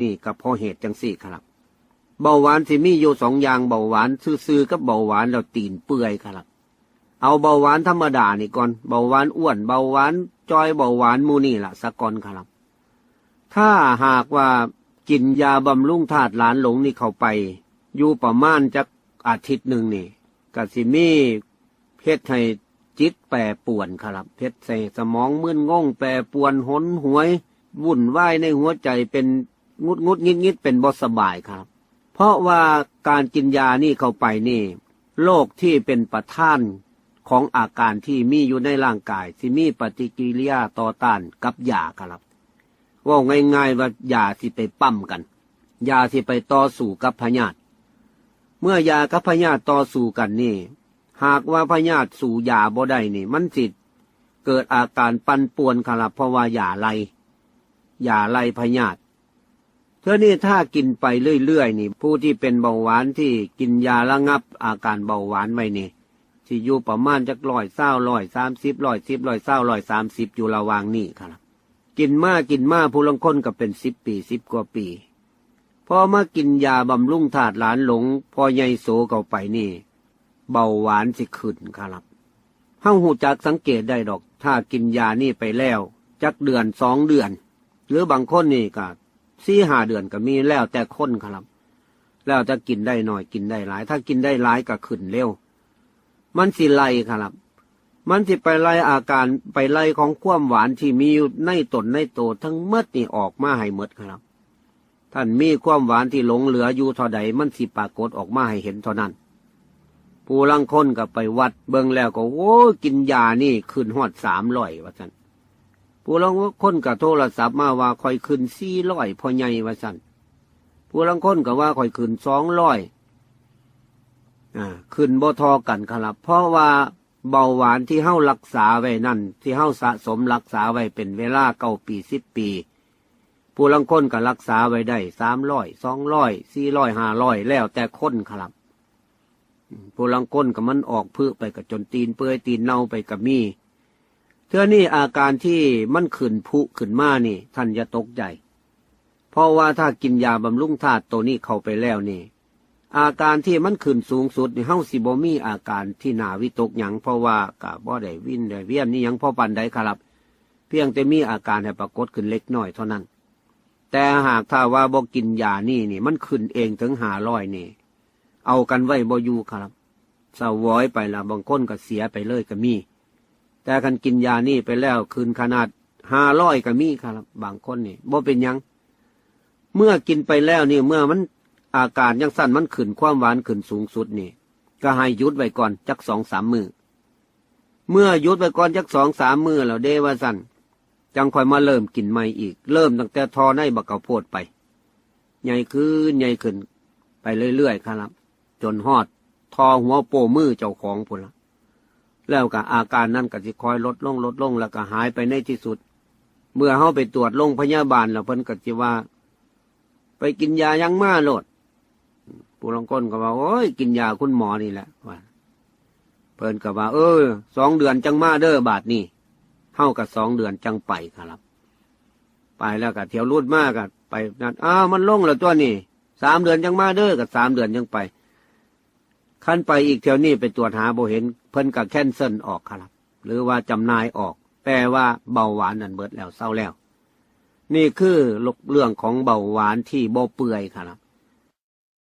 นี่ก็เพราะเหตุจังสี่ครับ เบาหวานสิมีอยู่สองอย่างเบาหวานซื่อๆกับเบาหวานเราตีนเปื่อยครับ เอาเบาหวานธรรมดานี่ก่อนเบาหวานอ้วนเบาหวานจอยเบาหวานมูนี่ละสะก่อนครับ ถ้าหากว่ากินยาบำรุงธาตุหลานหลงนี่เข้าไป อยู่ประมาณจักอาทิตย์หนึ่งนี่กสิมีเพศให้จิตแปรป่วนครับเพศใส่สมองมึนงงแปรป่วนหนหวย วุ่นวายในหัวใจเป็น งุดงุดงิดงิดเป็นบสบายครับ เพราะว่าการกินยานี่เข้าไปนี่โรคที่เป็นประท่านของอาการที่มีอยู่ในร่างกาย ที่มีปฏิกิริยาต่อต้านกับยาครับว่าง่ายๆว่ายาที่ไปปั้มกัน ยาที่ไปต่อสู้กับพยาธิเมื่อยากับพยาธิต่อสู้กันนี่ หากว่าพยาธิสู่ยาบ่ได้นี่ มันสิตเกิดอาการปั่นป่วนครับเพราะว่ายาไลยาไลพยาธิ เท่านี้ถ้ากินไปเรื่อยๆนี่ ผู้ที่เป็นเบาหวานที่กินยาระงับอาการเบาหวานไว้นี่ที่อยู่ประมาณจักร้อยเศร้าร้อยสามสิบร้อยสิบร้อยเศร้าร้อยสามสิบอยู่ระวางนี่ครับ กินมากกินมากผู้ลังคนก็เป็นสิบปีสิบกว่าปีพอมากินยาบำรุงถาดหลานหลง พอใหญ่โสเข้าไปนี่ เบาหวานสิขึ้นครับเฮาหูจักสังเกตได้ดอก ถ้ากินยานี่ไปแล้ว จักเดือนสองเดือน หรือบางคนนี่ก็ สี่ห้าเดือนก็มีแล้วแต่คนครับ แล้วจะกินได้หน่อยกินได้หลาย ถ้ากินได้หลายก็ขึ้นเร็ว มันสิไล่ครับ มันสิไปไล่อาการไปไล่ของความหวานที่มีอยู่ในตนในโตทั้งเมดนี่ออกมาให้หมดครับ ท่านมีความหวานที่หลงเหลืออยู่เท่าใดมันสิปรากฏออกมาให้เห็นเท่านั้นผู้ลังคนก็ไปวัดเบิ่งแล้วก็โอ้กินยานี่ขึ้นหอดสามร้อยว่าสัน ผู้ลังคนก็โทรศัพท์มาว่าคอยขึ้นสี่ร้อยพอใหญ่ว่าสันผู้ลังคนก็ว่าคอยขึ้นสองร้อยอ่าขึ้นบ่ทอกันครับ เพราะว่าเบาหวานที่เฮารักษาไว้นั่น ที่เฮาสะสมรักษาไว้เป็นเวลาเก้าปีสิบปี ผู้ลังคนก็รักษาไว้ได้สามร้อยสองร้อยสี่ร้อยห้าร้อยแล้วแต่คนครับผู้ลังก้นกับมันออกพืชไปกับจนตีนเปื่อยตีนเน่าไปกับมี เท่านี้อาการที่มันขึ้นผุขึ้นมานี่ท่านอย่าตกใจ เพราะว่าถ้ากินยาบำรุงธาตุตัวนี้เข้าไปแล้วนี่ อาการที่มันขึ้นสูงสุดนี่เฮ้าสิบมีอาการที่นาวิตกหยังเพราะว่ากะบ่ได้วินได้เวียนนี่ยังพ่อปันใดครับ เพียงแต่มีอาการให้ปรากฏขึ้นเล็กน้อยเท่านั้น แต่หากถ้าว่าบ่กินยานี่นี่ มันขึ้นเองถึงหาร้อยนี่ เอากันไว้บ่อยู่ครับสาวอยไปละบางคนก็เสียไปเลยก็มี แต่คันกินยานี่ไปแล้วคืนขนาดห้าร้อยก็มีครับบางคนนี่บ่เป็นยัง เมื่อกินไปแล้วนี่เมื่อมันอาการยังสั้นมันขึ้นความหวานขึ้นสูงสุดนี่ ก็ให้ยุดไว้ก่อนจักสองสามมือเมื่อยุดไว้ก่อนจักสองสามมือแล้วเดว่าสั้นจังคอยมาเริ่มกินใหม่อีก เริ่มตั้งแต่ทอในบักเกาโพดไป ใหญ่ขึ้นใหญ่ขึ้น ไปเรื่อยๆครับ จนฮอด ทอหัวโปมือเจ้าของพุ่นละ แล้วก็อาการนั้นก็จะคอยลดลงลดลงแล้วก็หายไปในที่สุด เมื่อเข้าไปตรวจโรงพยาบาลแล้วเพิ่นก็จะว่า ไปกินยายังมาโลดผู้ลางคนก็ว่าโอ้ยกินยาคุณหมอนี่แหละว่าเพิ่นก็ว่า เออสองเดือนจังมาเด้อบาทนี่เท่ากับสองเดือนจังไปครับ ไปแล้วก็เที่ยวรูดมากกับไปนั่นอ้าวมันลงแล้วตัวนี่สามเดือนจังมาเด้อกับสามเดือนจังไป ขั้นไปอีกเที่ยวนี้ไปตรวจหาโบเห็น เพิ่นกับแคนเซิลออกครับ หรือว่าจำนายออก แปลว่าเบาหวานนั่นเบิดแล้วเศร้าแล้ว นี่คือเรื่องของเบาหวานที่โบเปื่อยครับ